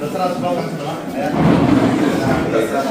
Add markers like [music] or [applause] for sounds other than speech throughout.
దసరా శుభాకాంక్షలు దసరా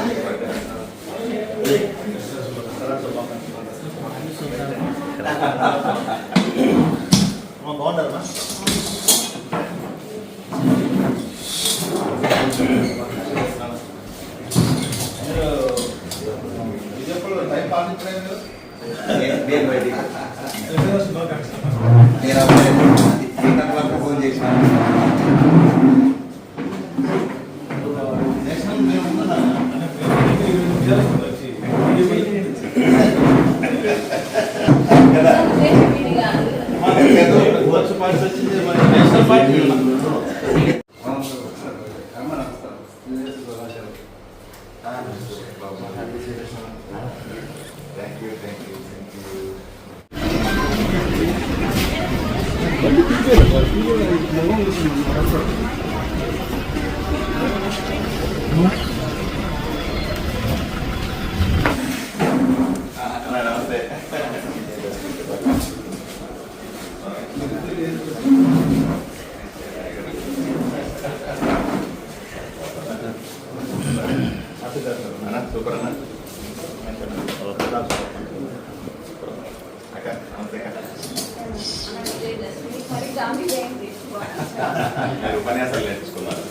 మరి ఉపన్యాసాలు నేర్చుకున్నారు.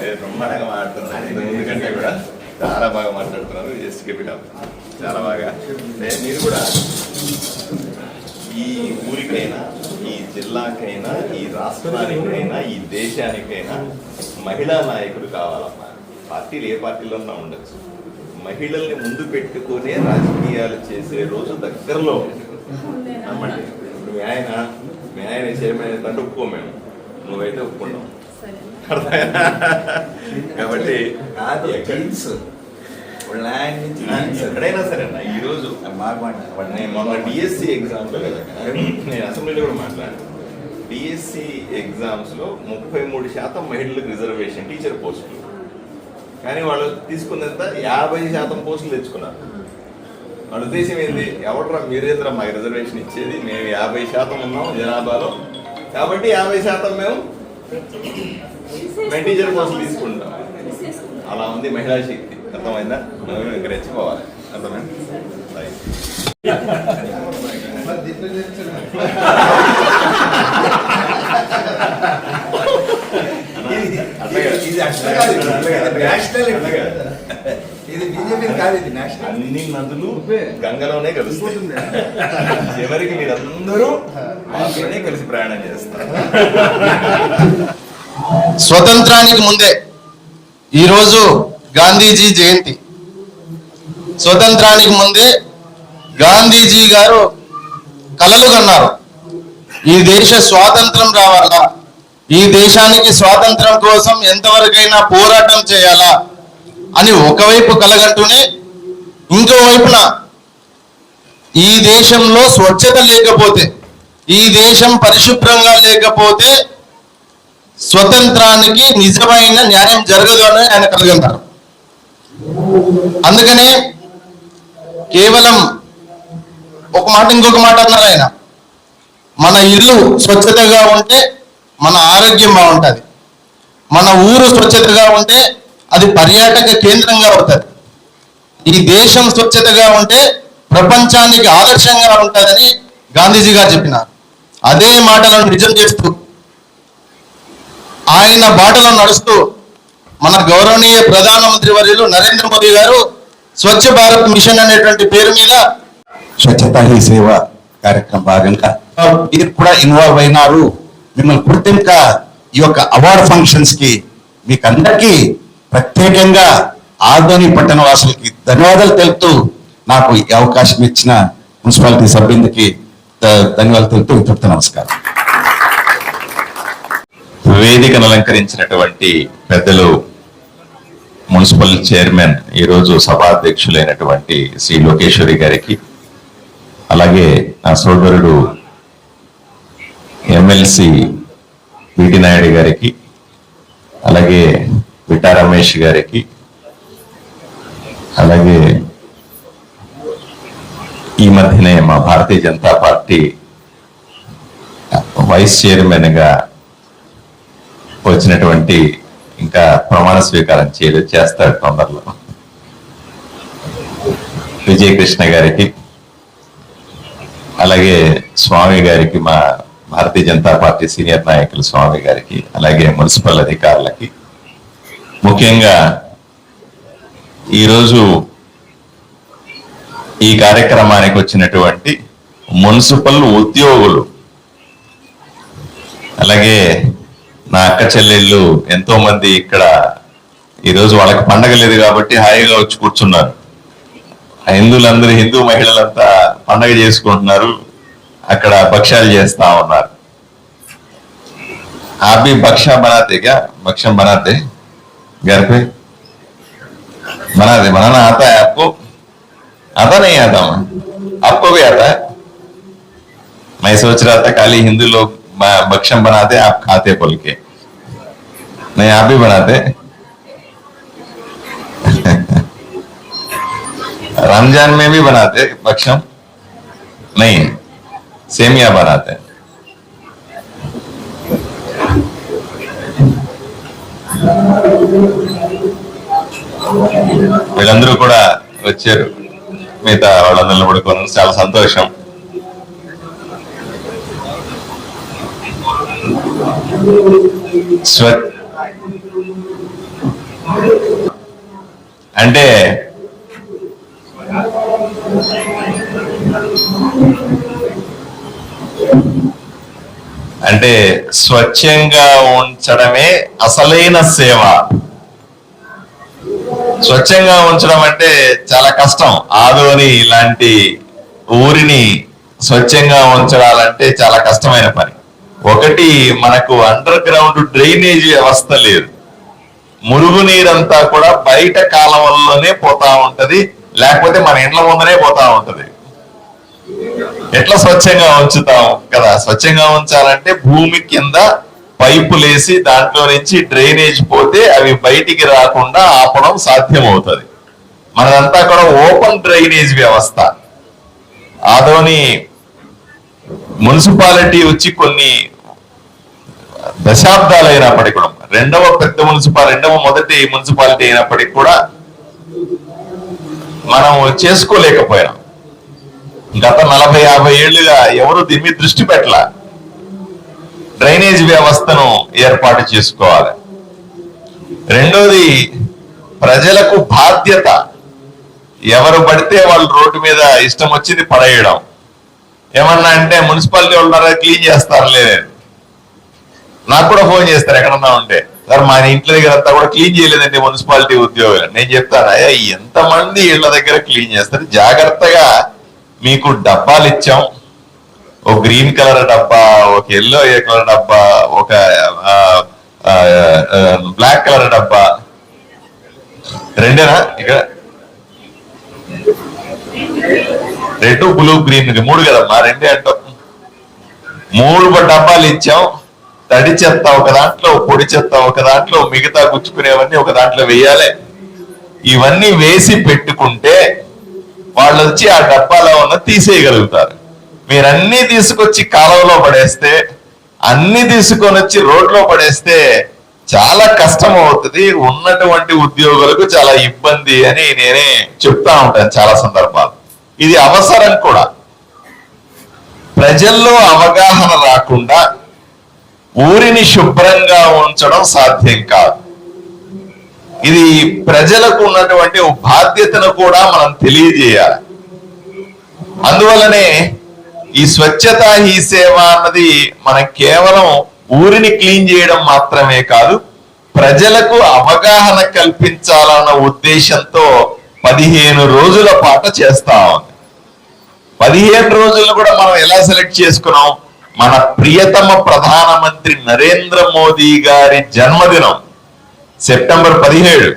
అది బ్రహ్మాండంగా మాట్లాడుతున్నారు. ఇంతకు ముందు కంటే కూడా చాలా బాగా మాట్లాడుతున్నారు. జస్ట్ అప్ చాలా బాగా. మీరు కూడా ఈ ఊరికైనా ఈ జిల్లాకైనా ఈ రాష్ట్రానికైనా ఈ దేశానికైనా మహిళా నాయకుడు కావాలమ్మా. పార్టీలు ఏ పార్టీలో ఉన్నా ఉండొచ్చు. మహిళల్ని ముందు పెట్టుకునే రాజకీయాలు చేసే రోజు దగ్గరలో. నమ్మండి. ఇప్పుడు మీ ఆయన మీ ఆయన చైర్మన్ అంటే ఒప్పుకో మేము. నువ్వైతే ఒప్పుకున్నావు? కాబట్టి ల్యాండ్ నుంచి జీన్స్. ఎక్కడైనా సరే అన్న ఈ రోజు నేను మొన్న డిఎస్సి ఎగ్జామ్స్ నేను అసెంబ్లీలో కూడా మాట్లాడాను. డిఎస్సి ఎగ్జామ్స్లో ముప్పై మూడు శాతం మహిళలకు రిజర్వేషన్ టీచర్ పోస్టులు కానీ వాళ్ళు తీసుకున్నంత యాభై శాతం పోస్టులు తెచ్చుకున్నారు. వాళ్ళ ఉద్దేశం ఏంది ఎవడరా మీరేంద్రా మాకు రిజర్వేషన్ ఇచ్చేది? మేము యాభై శాతం ఉన్నాం జనాభాలో. కాబట్టి యాభై శాతం మేము మేము టీచర్ పోస్టులు తీసుకుంటాం అలా ఉంది మహిళా శక్తి. అర్థమైందా? మనం ఇంకా రెచ్చిపోవాలి. రైట్. [laughs] మరి దీంట్లో చేర్చడం. ఇది- అట్లా కాదు. ఇది బీజేపీ కాదు ఇది నేషనల్ అన్ని నదులు గంగలోనే కలుస్తాయి. చివరికి మీరందరూ మాతోనే కలిసి ప్రయాణం చేస్తారు. స్వతంత్రానికి ముందే ఈరోజు గాంధీజీ జయంతి. స్వతంత్రానికి ముందే గాంధీజీ గారు కలలు కన్నారు. ఈ దేశ స్వాతంత్రం రావాలా? ఈ దేశానికి స్వాతంత్రం కోసం ఎంతవరకైనా పోరాటం చేయాలా అని ఒకవైపు కలగంటూనే ఇంకో వైపున ఈ దేశంలో స్వచ్ఛత లేకపోతే ఈ దేశం పరిశుభ్రంగా లేకపోతే స్వతంత్రానికి నిజమైన న్యాయం జరగదు అని ఆయన కలిగంటారు. అందుకనే కేవలం ఒక మాట ఇంకొక మాట అన్నారు ఆయన. మన ఇల్లు స్వచ్ఛతగా ఉంటే మన ఆరోగ్యం బాగుంటుంది. మన ఊరు స్వచ్ఛతగా ఉంటే అది పర్యాటక కేంద్రంగా అవుతుంది. ఈ దేశం స్వచ్ఛతగా ఉంటే ప్రపంచానికి ఆదర్శంగా ఉంటుందని గాంధీజీ గారు చెప్పినారు. అదే మాటలను నిజం చేస్తూ ఆయన బాటలో నడుస్తూ మన గౌరవనీయ ప్రధానమంత్రి వర్యులు నరేంద్ర మోదీ గారు స్వచ్ఛ భారత్ మిషన్ అనేటువంటి పేరు మీద స్వచ్ఛత హీ సేవ కార్యక్రమం భాగంగా మీరు కూడా ఇన్వాల్వ్ అయినారు. మిమ్మల్ని గుర్తింక ఈ యొక్క అవార్డ్ ఫంక్షన్స్కి మీకు అందరికీ ప్రత్యేకంగా ఆదోని పట్టణ వాసులకి ధన్యవాదాలు తెలుపుతూ నాకు ఈ అవకాశం ఇచ్చిన మున్సిపాలిటీ సభ్యులకి ధన్యవాదాలు తెలుపుతూ తృప్త నమస్కారం. వేదికను అలంకరించినటువంటి పెద్దలు మున్సిపల్ చైర్మన్ ఈరోజు సభాధ్యక్షులైనటువంటి శ్రీ లోకేశ్వరి గారికి అలాగే నా సోదరుడు ఎమ్మెల్సీ వీటి నాయుడు గారికి అలాగే విటా రమేష్ గారికి అలాగే ఈ మధ్యనే మా భారతీయ జనతా పార్టీ వైస్ చైర్మన్గా వచ్చినటువంటి ఇంకా ప్రమాణ స్వీకారం చేయలేదు చేస్తాడు తొందరలో. విజయకృష్ణ గారికి అలాగే స్వామి గారికి మా భారతీయ జనతా పార్టీ సీనియర్ నాయకులు స్వామి గారికి అలాగే మున్సిపల్ అధికారులకి. ముఖ్యంగా ఈరోజు ఈ కార్యక్రమానికి వచ్చినటువంటి మున్సిపల్ ఉద్యోగులు అలాగే నా అక్క చెల్లెళ్ళు ఎంతో మంది ఇక్కడ ఈరోజు వాళ్ళకి పండగ లేదు కాబట్టి హాయిగా వచ్చి కూర్చున్నారు. హిందువులందరూ హిందూ మహిళలంతా పండగ చేసుకుంటున్నారు. అక్కడ భక్ష్యాలు చేస్తా ఉన్నారు आप भी बख्शा बनाते क्या बख्शम बनाते घर पे बनाते बनाना आता है आपको आता नहीं आता मैं आपको भी आता है मैं सोच रहा था खाली हिंदू लोग ब- बख्शम बनाते आप खाते बोल के नहीं आप भी बनाते रमजान में भी बनाते बख्शम नहीं सेमिया बनाते వీళ్ళందరూ కూడా వచ్చారు మిగతా వాళ్ళందరిలో కూడా కొన చాలా సంతోషం స్వ అంటే అంటే స్వచ్ఛంగా ఉంచడమే అసలైన సేవ. స్వచ్ఛంగా ఉంచడం అంటే చాలా కష్టం. ఆదోని ఇలాంటి ఊరిని స్వచ్ఛంగా ఉంచడాలంటే చాలా కష్టమైన పని. ఒకటి మనకు అండర్ గ్రౌండ్ డ్రైనేజ్ వ్యవస్థ లేదు. మురుగునీరంతా కూడా బయట కాలంలోనే పోతా ఉంటది. లేకపోతే మన ఇండ్ల ముందరే పోతా ఉంటది. ఎట్లా స్వచ్ఛంగా ఉంచుతాం కదా? స్వచ్ఛంగా ఉంచాలంటే భూమి కింద పైపులేసి దాంట్లో నుంచి డ్రైనేజ్ పోతే అవి బయటికి రాకుండా ఆపడం సాధ్యం అవుతుంది మనదంతా కూడా ఓపెన్ డ్రైనేజ్ వ్యవస్థ. ఆదోని మున్సిపాలిటీ వచ్చి కొన్ని దశాబ్దాలు అయినప్పటికీ కూడా రెండవ పెద్ద మున్సిపాలిటీ రెండవ మొదటి మున్సిపాలిటీ అయినప్పటికీ కూడా మనం చేసుకోలేకపోయినాం గత నలభై యాభై ఏళ్ళుగా ఎవరు దీని మీద దృష్టి పెట్టాల? డ్రైనేజ్ వ్యవస్థను ఏర్పాటు చేసుకోవాలి. రెండోది ప్రజలకు బాధ్యత. ఎవరు పడితే వాళ్ళు రోడ్డు మీద ఇష్టం వచ్చింది పడేయడం. ఏమన్నా అంటే మున్సిపాలిటీ వాళ్ళు క్లీన్ చేస్తారు లేదు? నాకు కూడా ఫోన్ చేస్తారు ఎక్కడన్నా ఉంటే. సార్ మా ఇంట్లో దగ్గర అంతా కూడా క్లీన్ చేయలేదండి మున్సిపాలిటీ ఉద్యోగులు. నేను చెప్తాను అయ్యా ఎంతమంది ఇళ్ళ దగ్గర క్లీన్ చేస్తారు? జాగ్రత్తగా మీకు డబ్బాలు ఇచ్చాం. ఒక గ్రీన్ కలర్ డబ్బా ఒక ఎల్లో కలర్ డబ్బా ఒక బ్లాక్ కలర్ డబ్బా. రెండేనా ఇక్కడ? రెడ్ బ్లూ గ్రీన్ మూడు కదమ్మా రెండే అంటాం మూడు డబ్బాలు ఇచ్చాం. తడి చెత్త ఒక దాంట్లో పొడి చెత్త ఒక దాంట్లో మిగతా గుచ్చుకునేవన్నీ ఒక దాంట్లో వేయాలి. ఇవన్నీ వేసి పెట్టుకుంటే వాళ్ళు వచ్చి ఆ డబ్బాలో ఉన్న తీసేయగలుగుతారు. మీరు అన్ని తీసుకొచ్చి కాలువలో పడేస్తే అన్ని తీసుకొని వచ్చి రోడ్లో పడేస్తే చాలా కష్టం అవుతుంది ఉన్నటువంటి ఉద్యోగులకు చాలా ఇబ్బంది అని నేనే చెప్తా ఉంటాను చాలా సందర్భాలు. ఇది అవసరం కూడా. ప్రజల్లో అవగాహన రాకుండా ఊరిని శుభ్రంగా ఉంచడం సాధ్యం కాదు. ఇది ప్రజలకు ఉన్నటువంటి బాధ్యతను కూడా మనం తెలియజేయాలి. అందువల్లనే ఈ స్వచ్ఛత ఈ సేవ అన్నది మనం కేవలం ఊరిని క్లీన్ చేయడం మాత్రమే కాదు ప్రజలకు అవగాహన కల్పించాలన్న ఉద్దేశంతో పదిహేను రోజుల పాట చేస్తా ఉంది. పదిహేను రోజులు కూడా మనం ఎలా సెలెక్ట్ చేసుకున్నాం? మన ప్రియతమ ప్రధానమంత్రి నరేంద్ర మోదీ గారి జన్మదినం. సెప్టెంబర్ పదిహేడు.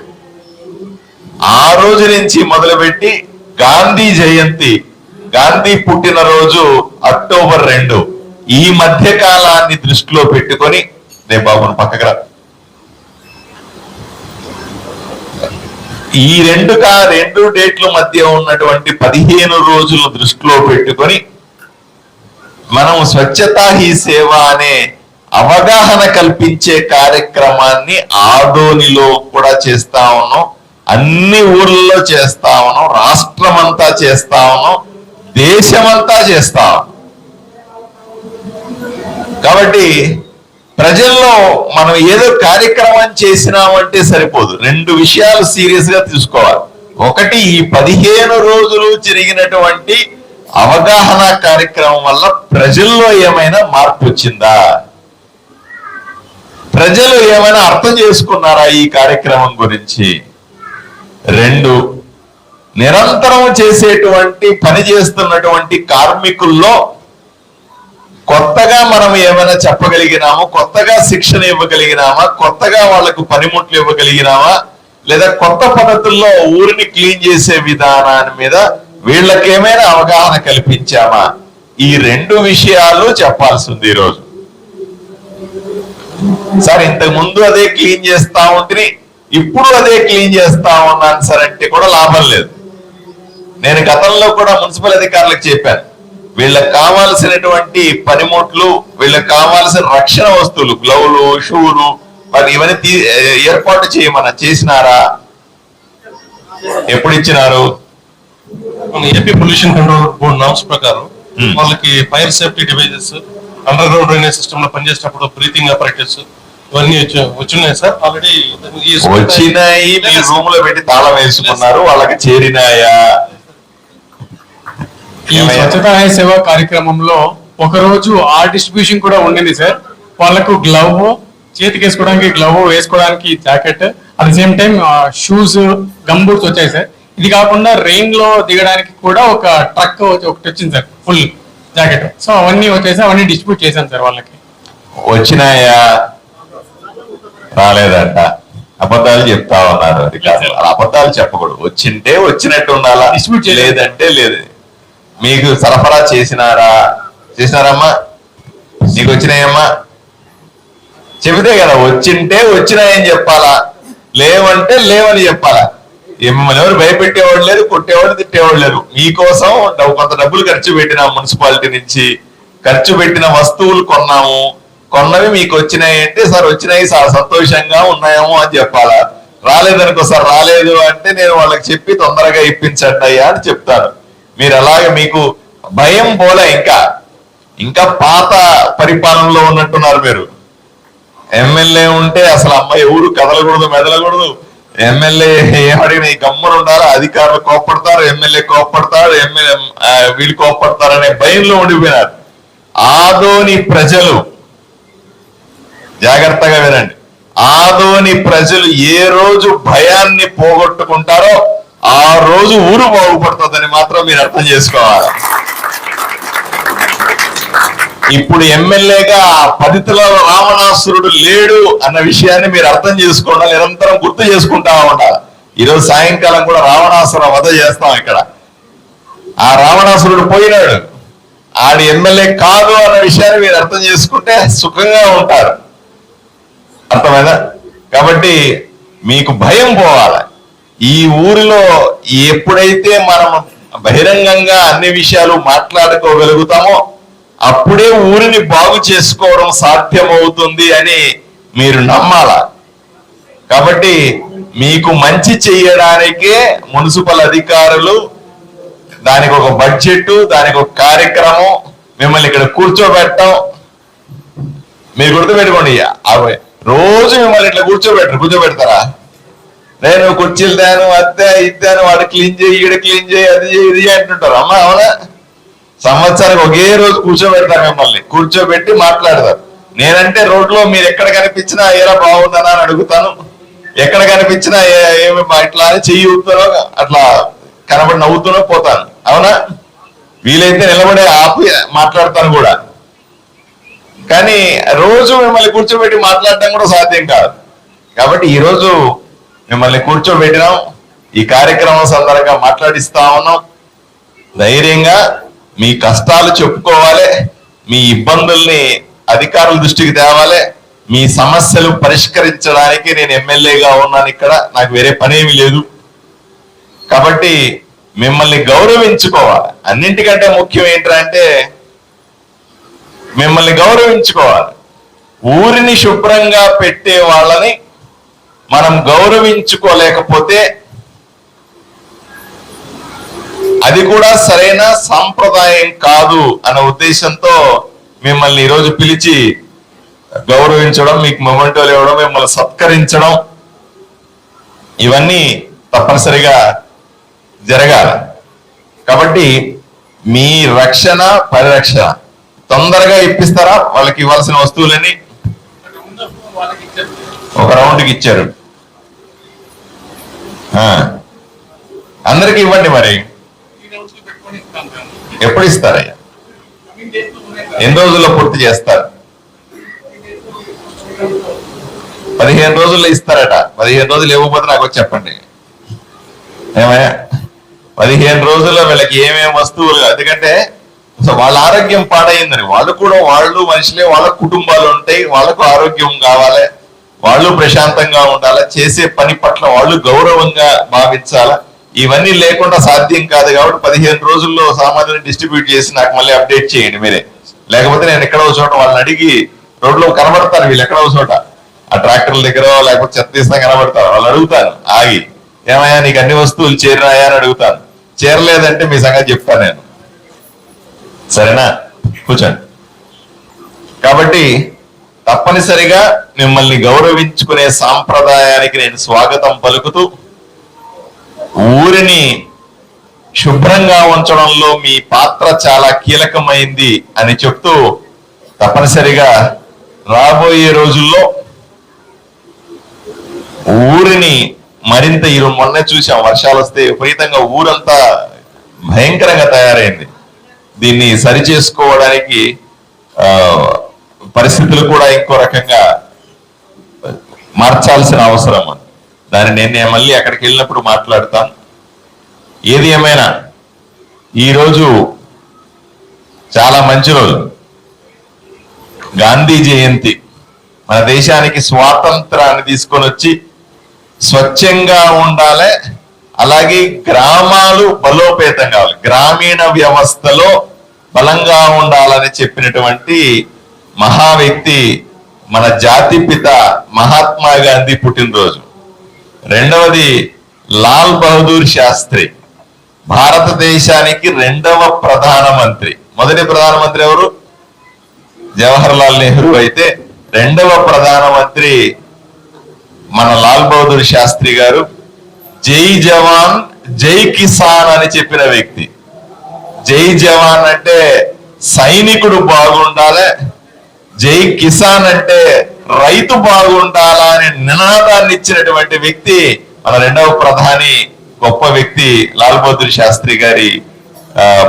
ఆ రోజు నుంచి మొదలుపెట్టి గాంధీ జయంతి గాంధీ పుట్టినరోజు అక్టోబర్ రెండు. ఈ మధ్య కాలాన్ని దృష్టిలో పెట్టుకొని రే బాబును పక్కకు రా. ఈ రెండు కా రెండు డేట్ల మధ్య ఉన్నటువంటి పదిహేను రోజులు దృష్టిలో పెట్టుకొని మనం స్వచ్ఛతా హీ సేవ అనే అవగాహన కల్పించే కార్యక్రమాన్ని ఆదోనిలో కూడా చేస్తా ఉన్నాం. అన్ని ఊర్లలో చేస్తా ఉన్నాం. రాష్ట్రం అంతా చేస్తా ఉన్నాం. దేశమంతా చేస్తా కాబట్టి ప్రజల్లో మనం ఏదో కార్యక్రమం చేసినామంటే సరిపోదు. రెండు విషయాలు సీరియస్గా తీసుకోవాలి. ఒకటి ఈ పదిహేను రోజులు జరిగినటువంటి అవగాహన కార్యక్రమం వల్ల ప్రజల్లో ఏమైనా మార్పు వచ్చిందా? ప్రజలు ఏమైనా అర్థం చేసుకున్నారా ఈ కార్యక్రమం గురించి? రెండు నిరంతరం చేసేటువంటి పని చేస్తున్నటువంటి కార్మికుల్లో కొత్తగా మనం ఏమైనా చెప్పగలిగినామా? కొత్తగా శిక్షణ ఇవ్వగలిగినామా? కొత్తగా వాళ్ళకు పనిముట్లు ఇవ్వగలిగినామా? లేదా కొత్త పద్ధతుల్లో ఊరిని క్లీన్ చేసే విధానాన్ని మీద వీళ్ళకేమైనా అవగాహన కల్పించామా? ఈ రెండు విషయాలు చెప్పాల్సింది ఈరోజు. సార్ ఇంతకు ముందు అదే క్లీన్ చేస్తా ఉంటుంది ఇప్పుడు అదే క్లీన్ చేస్తా ఉన్నాను సార్ అంటే కూడా లాభం లేదు. నేను గతంలో కూడా మున్సిపల్ అధికారులకు చెప్పాను వీళ్ళకి కావాల్సినటువంటి పనిముట్లు వీళ్ళకి కావాల్సిన రక్షణ వస్తువులు గ్లౌలు షూలు మరి ఇవన్నీ ఏర్పాటు చేయమన్న చేసినారా? ఎప్పుడు ఇచ్చినారు? AP pollution control board norms ప్రకారం. వాళ్ళకి fire safety devices underground drainage సిస్టమ్లో పనిచేసేటప్పుడు బ్రీతింగ్ అపరేటర్స్ ఇవన్నీ వచ్చినాయి సార్? ఆల్రెడీ వచ్చినాయి మీ రూమ్లో పెట్టి తాళం వేసుకున్నారు వాళ్ళకి చేరినాయా? ఈ స్వచ్ఛతా సేవ కార్యక్రమంలో ఒక రోజు ఆ డిస్ట్రిబ్యూషన్ కూడా ఉండింది సార్. వాళ్ళకు గ్లవ్ చేతికి వేసుకోవడానికి గ్లవ్ వేసుకోవడానికి jacket at the same time shoes gum boots వచ్చాయి సార్. ఇది కాకుండా రెయిన్లో దిగడానికి కూడా ఒక ట్రక్ ఒకటి వచ్చింది సార్ ఫుల్ జాకెట్ సో అవన్నీ వచ్చేసి అవన్నీ డిస్ట్రిబ్యూట్ చేశాను సార్ వాళ్ళకి. వచ్చినాయా? రాలేదంట. అబద్ధాలు చెప్తా ఉన్నారు అది కాదు అబద్ధాలు చెప్పకూడదు. వచ్చింటే వచ్చినట్టు ఉండాలా? చేయలేదు. లేదంటే లేదు. మీకు సరఫరా చేసినారా? చేసినారమ్మా? నీకు వచ్చినాయమ్మా? చెబితే కదా వచ్చింటే వచ్చినాయని చెప్పాలా? లేవంటే లేవని చెప్పాలా? మిమ్మల్ని ఎవరు భయపెట్టేవాడు లేదు కొట్టేవాడు తిట్టేవాడు లేరు. మీకోసం కొంత డబ్బులు ఖర్చు పెట్టినాం మున్సిపాలిటీ నుంచి. ఖర్చు పెట్టిన వస్తువులు కొన్నాము. కొన్నవి మీకు వచ్చినాయి అంటే సార్ వచ్చినాయి సార్ సంతోషంగా ఉన్నాయేమో అని చెప్పాలా? రాలేదనుకో సార్ రాలేదు అంటే నేను వాళ్ళకి చెప్పి తొందరగా ఇప్పించండి అయ్యా అని చెప్తాను. మీరు అలాగే మీకు భయం పోలే ఇంకా. ఇంకా పాత పరిపాలనలో ఉన్నట్టున్నారు మీరు. ఎమ్మెల్యే ఉంటే అసలు అమ్మాయి ఎవరు కదలకూడదు మెదలకూడదు. ఎమ్మెల్యే ఏమడిగిన ఈ గమ్మున ఉండాలి? అధికారులు కోప్పడతారు ఎమ్మెల్యే కోప్పడతారు ఎమ్మెల్యే వీళ్ళు కోప్పడతారు అనే భయంలో ఉండిపోయినారు. ఆదోని ప్రజలు జాగ్రత్తగా వినండి. ఆదోని ప్రజలు ఏ రోజు భయాన్ని పోగొట్టుకుంటారో ఆ రోజు ఊరు బాగుపడుతుందని మాత్రం మీరు అర్థం చేసుకోవాలి. ఇప్పుడు ఎమ్మెల్యేగా పదితుల రావణాసురుడు లేడు అన్న విషయాన్ని మీరు అర్థం చేసుకోవడం నిరంతరం గుర్తు చేసుకుంటా ఉండాలి. ఈరోజు సాయంకాలం కూడా రావణాసుర వధ చేస్తాం ఇక్కడ. ఆ రావణాసురుడు పోయినాడు. ఆడి ఎమ్మెల్యే కాదు అన్న విషయాన్ని మీరు అర్థం చేసుకుంటే సుఖంగా ఉంటారు. అర్థమైందా? కాబట్టి మీకు భయం పోవాలి. ఈ ఊరిలో ఎప్పుడైతే మనం బహిరంగంగా అన్ని విషయాలు మాట్లాడుకోగలుగుతామో అప్పుడే ఊరిని బాగు చేసుకోవడం సాధ్యమవుతుంది అని మీరు నమ్మాల? కాబట్టి మీకు మంచి చేయడానికే మున్సిపల్ అధికారులు దానికి ఒక బడ్జెట్ దానికి ఒక కార్యక్రమం మిమ్మల్ని ఇక్కడ కూర్చోబెట్టడం. మీరు గుర్తుపెట్టుకోండి అవి రోజు మిమ్మల్ని ఇట్లా కూర్చోబెట్టరు. కూర్చోబెడతారా? నేను కుర్చీలు తాను అత్తే ఇద్దాను వాడు క్లీన్ చేయి ఈడ క్లీన్ చేయి అది చేయి ఇది అంటుంటారు. అమ్మా అవునా? సంవత్సరానికి ఒకే రోజు కూర్చోబెడతారు మిమ్మల్ని. కూర్చోబెట్టి మాట్లాడతారు. నేనంటే రోడ్లో మీరు ఎక్కడ కనిపించినా ఏరా బాగుందనా అని అడుగుతాను. ఎక్కడ కనిపించినా ఏమి ఇట్లా అని చెయ్యి ఊపుతారో అట్లా కనబడి నవ్వుతూనో పోతాను. అవునా? వీలైతే నిలబడే ఆపి మాట్లాడతాను కూడా. కానీ రోజు మిమ్మల్ని కూర్చోబెట్టి మాట్లాడటం కూడా సాధ్యం కాదు. కాబట్టి ఈరోజు మిమ్మల్ని కూర్చోబెట్టినాం ఈ కార్యక్రమం సందర్భంగా మాట్లాడిస్తా ఉన్నాం. ధైర్యంగా మీ కష్టాలు చెప్పుకోవాలి మీ ఇబ్బందుల్ని అధికారుల దృష్టికి తేవాలి మీ సమస్యలు పరిష్కరించడానికి నేను ఎమ్మెల్యేగా ఉన్నాను ఇక్కడ నాకు వేరే పనేమి లేదు. కాబట్టి మిమ్మల్ని గౌరవించుకోవాలి. అన్నింటికంటే ముఖ్యం ఏంటంటే మిమ్మల్ని గౌరవించుకోవాలి. ఊరిని శుభ్రంగా పెట్టే వాళ్ళని మనం గౌరవించుకోలేకపోతే అది కూడా సరైన సాంప్రదాయం కాదు అనే ఉద్దేశంతో మిమ్మల్ని ఈరోజు పిలిచి గౌరవించడం మీకు మొమెంటోలు ఇవ్వడం మిమ్మల్ని సత్కరించడం ఇవన్నీ తప్పనిసరిగా జరగాలి. కాబట్టి మీ రక్షణ పరిరక్షణ. తొందరగా ఇప్పిస్తారా? వాళ్ళకి ఇవ్వాల్సిన వస్తువులని ఒక రౌండ్కి ఇచ్చారు. ఆ. అందరికి ఇవ్వండి మరి. ఎప్పుడు ఇస్తారయ్యా ఎన్ని రోజుల్లో పూర్తి చేస్తారు? పదిహేను రోజుల్లో ఇస్తారట. పదిహేను రోజులు ఇవ్వకపోతే నాకు వచ్చి చెప్పండి. ఏమయ్యా? పదిహేను రోజుల్లో వీళ్ళకి ఏమేమి వస్తువులు? ఎందుకంటే సో వాళ్ళ ఆరోగ్యం పాడైందని. వాళ్ళు కూడా వాళ్ళు మనుషులే వాళ్ళ కుటుంబాలు ఉంటాయి వాళ్ళకు ఆరోగ్యం కావాలి వాళ్ళు ప్రశాంతంగా ఉండాలి చేసే పని పట్ల వాళ్ళు గౌరవంగా భావించాల. ఇవన్నీ లేకుండా సాధ్యం కాదు కాబట్టి పదిహేను రోజుల్లో సామాన్యులు డిస్ట్రిబ్యూట్ చేసి నాకు మళ్ళీ అప్డేట్ చేయండి మీరే. లేకపోతే నేను ఎక్కడో చోట వాళ్ళని అడిగి రోడ్లో కనబడతాను వీళ్ళు ఎక్కడో చోట. ఆ ట్రాక్టర్ల దగ్గర లేకపోతే చెత్త తీస్తా కనబడతారు వాళ్ళు అడుగుతాను ఆగి ఏమయ్యా నీకు అన్ని వస్తువులు చేరినాయా? అని అడుగుతాను. చేరలేదంటే మీ సంగతి చెప్తాను నేను. సరేనా? కూర్చోండి. కాబట్టి తప్పనిసరిగా మిమ్మల్ని గౌరవించుకునే సాంప్రదాయానికి నేను స్వాగతం పలుకుతూ ఊరిని శుభ్రంగా ఉంచడంలో మీ పాత్ర చాలా కీలకమైంది అని చెప్తూ తప్పనిసరిగా రాబోయే రోజుల్లో ఊరిని మరింత ఈరోజు మొన్నే చూసాం వర్షాలు వస్తే విపరీతంగా ఊరంతా భయంకరంగా తయారైంది. దీన్ని సరి చేసుకోవడానికి పరిస్థితులు కూడా ఇంకో రకంగా మార్చాల్సిన అవసరం ఉంది. దాన్ని నేను మళ్ళీ అక్కడికి వెళ్ళినప్పుడు మాట్లాడతాను. ఏది ఏమైనా ఈరోజు చాలా మంచి రోజు. గాంధీ జయంతి మన దేశానికి స్వాతంత్రాన్ని తీసుకొని వచ్చి స్వచ్ఛంగా ఉండాలి అలాగే గ్రామాలు బలోపేతం కావాలి. గ్రామీణ వ్యవస్థలో బలంగా ఉండాలని చెప్పినటువంటి మహా వ్యక్తి మన జాతి పిత మహాత్మా గాంధీ పుట్టినరోజు. రెండవది లాల్ బహదూర్ శాస్త్రి. భారతదేశానికి రెండవ ప్రధానమంత్రి. మొదటి ప్రధానమంత్రి ఎవరు? జవహర్ లాల్ నెహ్రూ అయితే రెండవ ప్రధానమంత్రి మన లాల్ బహదూర్ శాస్త్రి గారు. జై జవాన్ జై కిసాన్ అని చెప్పిన వ్యక్తి. జై జవాన్ అంటే సైనికుడు బాగుండాలి జై కిసాన్ అంటే రైతు బాగుండాలా అనే నినాదాన్ని ఇచ్చినటువంటి వ్యక్తి మన రెండవ ప్రధాని గొప్ప వ్యక్తి లాల్ బహదూర్ శాస్త్రి గారి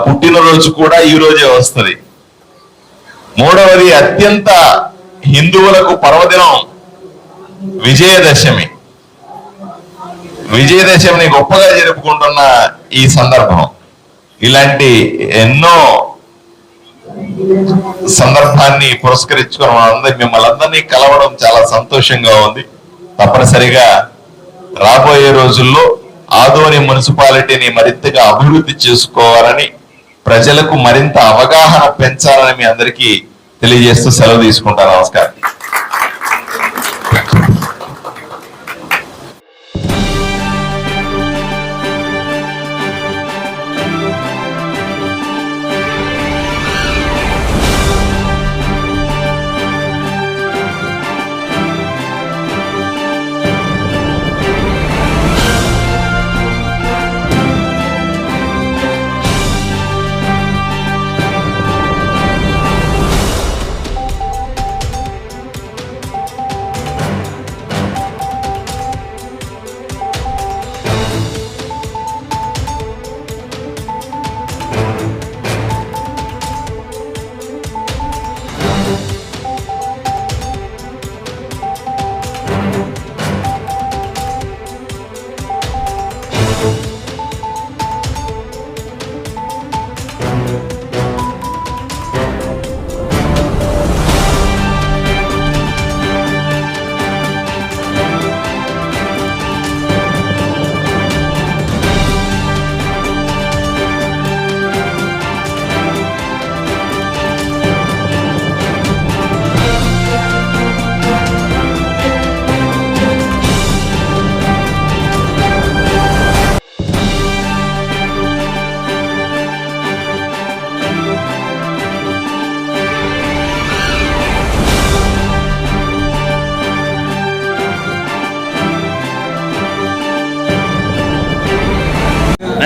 పుట్టినరోజు కూడా ఈ రోజే వస్తుంది. మూడవది అత్యంత హిందువులకు పర్వదినం విజయదశమి. విజయదశమిని గొప్పగా జరుపుకుంటున్న ఈ సందర్భం. ఇలాంటి ఎన్నో సందర్భాన్ని పురస్కరించుకుని మనందరి మిమ్మల్ని అందరినీ కలవడం చాలా సంతోషంగా ఉంది. తప్పనిసరిగా రాబోయే రోజుల్లో ఆదోని మున్సిపాలిటీని మరింతగా అభివృద్ధి చేసుకోవాలని ప్రజలకు మరింత అవగాహన పెంచాలని మీ అందరికీ తెలియజేస్తూ సెలవు తీసుకుంటాను. నమస్కారం.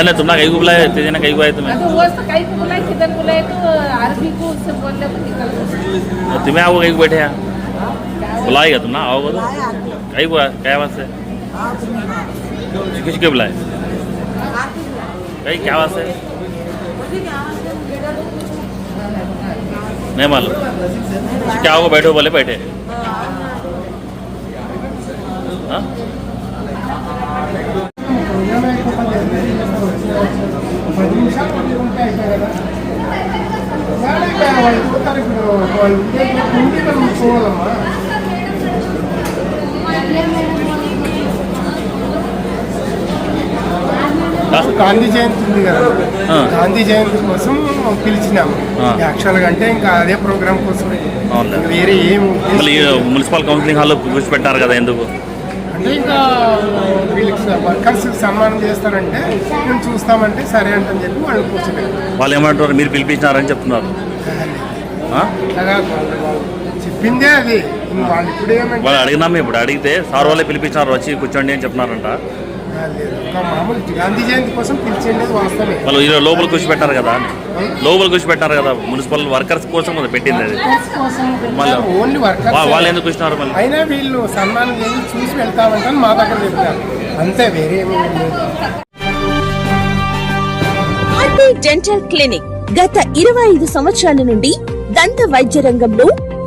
नाही नाही तुम्हाला कहीं बोलाय त्याच्यानं काही बोलाय तुम्ही आता वस्त काही बोलाय किधर बोलाय तो आरबी को उससे बोलने को निकल तुम्ही आओ काही बैठे यहाँ बुलाएगा तुम ना आओ बोलो काही बोला क्या बात है किसके बुलाए कहीं क्या बात है नहीं मालूम क्या होगा बैठो बोले बैठे हाँ గాంధీ జయంతి ఉంది కదా. గాంధీ జయంతి కోసం పిలిచినాము ఆ. యాక్చువల్గా అంటే ఇంకా అదే ప్రోగ్రామ్ కోసమే. ఇంకా వేరే ఏం మున్సిపల్ కౌన్సిలింగ్ హాల్లో కూర్చోపెట్టారు కదా ఎందుకు అంటే ఇంకా వీళ్ళకి వర్కర్స్ సన్మానం చేస్తారంటే మేము చూస్తామంటే సరే అంటని చెప్పి వాళ్ళు కూర్చోబెట్టారు వాళ్ళు ఏమంటారు మీరు పిలిపించినారని చెప్తున్నారు. చెప్పిందే అది. వాళ్ళు ఇప్పుడు ఏమంటే వాళ్ళు అడిగినాము ఇప్పుడు అడిగితే సార్ వాళ్ళే పిలిపించినారు వచ్చి కూర్చోండి అని చెప్తున్నారంట. గాంధీ జయంతి కోసం వాస్తవమే. వాళ్ళు ఈరోజు లోపల కూర్చోబెట్టారు కదా. లోపల కూర్చోబెట్టారు కదా. మున్సిపల్ వర్కర్స్ కోసం కదా పెట్టింది అది. మళ్ళీ ఓన్లీ వర్కర్స్ వాళ్ళు ఎందుకు కూర్చున్నారు మళ్ళీ? అయినా వీళ్ళు సన్మానం చేసి చూసి వెళ్తామంటే మా దగ్గర చెప్పారు. అంతే వేరే డెంటల్ క్లినిక్ గత ఇరవై ఐదు సంవత్సరాల నుండి దంత వైద్య రంగంలో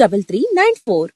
double three nine four